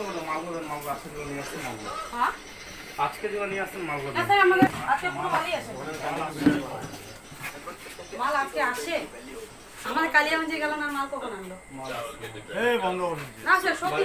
আজকে যেগুলো নিয়ে আসছেন মালগুলো। হ্যাঁ? আজকে যেগুলো নিয়ে আসছেন মালগুলো না স্যার আমাদের আজকে পুরো মালই আসে মাল আজকে আসে। আমাদের কালিয়াগঞ্জে গেল না মাল কখন আনলো? এই বন্ধ করুন না স্যার সত্যি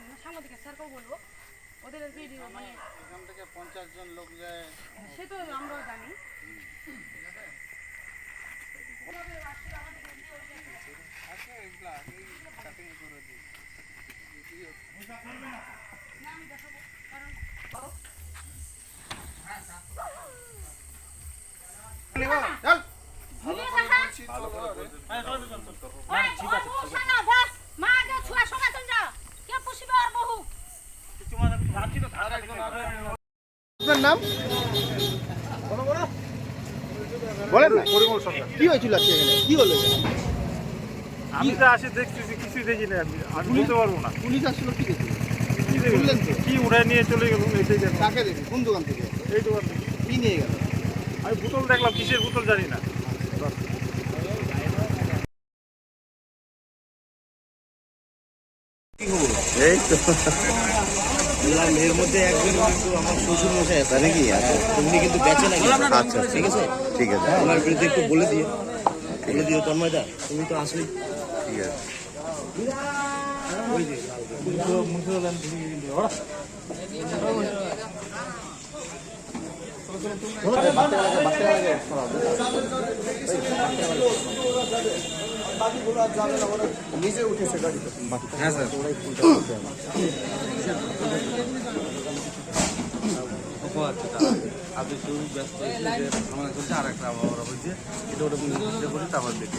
মানে সাংবাদিক স্যারকেও বলব। ওদের ভিডিও মানে এখান থেকে পঞ্চাশ জন লোক যায়। সে তো আমরাও জানি। আছে কাটিং করে দিই। আপনার নাম? বলেন না। পরিমল সরকার কি হয়েছিল আজকে এখানে? কি হলো আমি তো আসি দেখতেছি কিছুই দেখি না আমি। আমি বলতে পারব না। পুলিশ আসছিল কি দেখি কি উড়াই নিয়ে চলে গেল এটাই দেখো কাকে দেখি কোন দোকান থেকে? এই দোকান থেকে। কি নিয়ে গেল? আমি বোতল দেখলাম কিসের বোতল জানি না। এই তো। বললাম এর মধ্যে একজন কিন্তু আমার শ্বশুর মশাই আছে নাকি? আচ্ছা উনি কিন্তু বেঁচে নাকি? আচ্ছা ঠিক আছে? ঠিক আছে। আমার বিরুদ্ধে একটু বলে দিও। বলে দিও তন্ময়দা তুমি তো আসলে ঠিক আছে। নিজে উঠেছে গাড়িতে। হ্যাঁ স্যার। আপনি একটু ব্যস্ত আমার চলছে আর একটা আবহাওয়া হচ্ছে এটা ওটা করে করি তারপর দেখি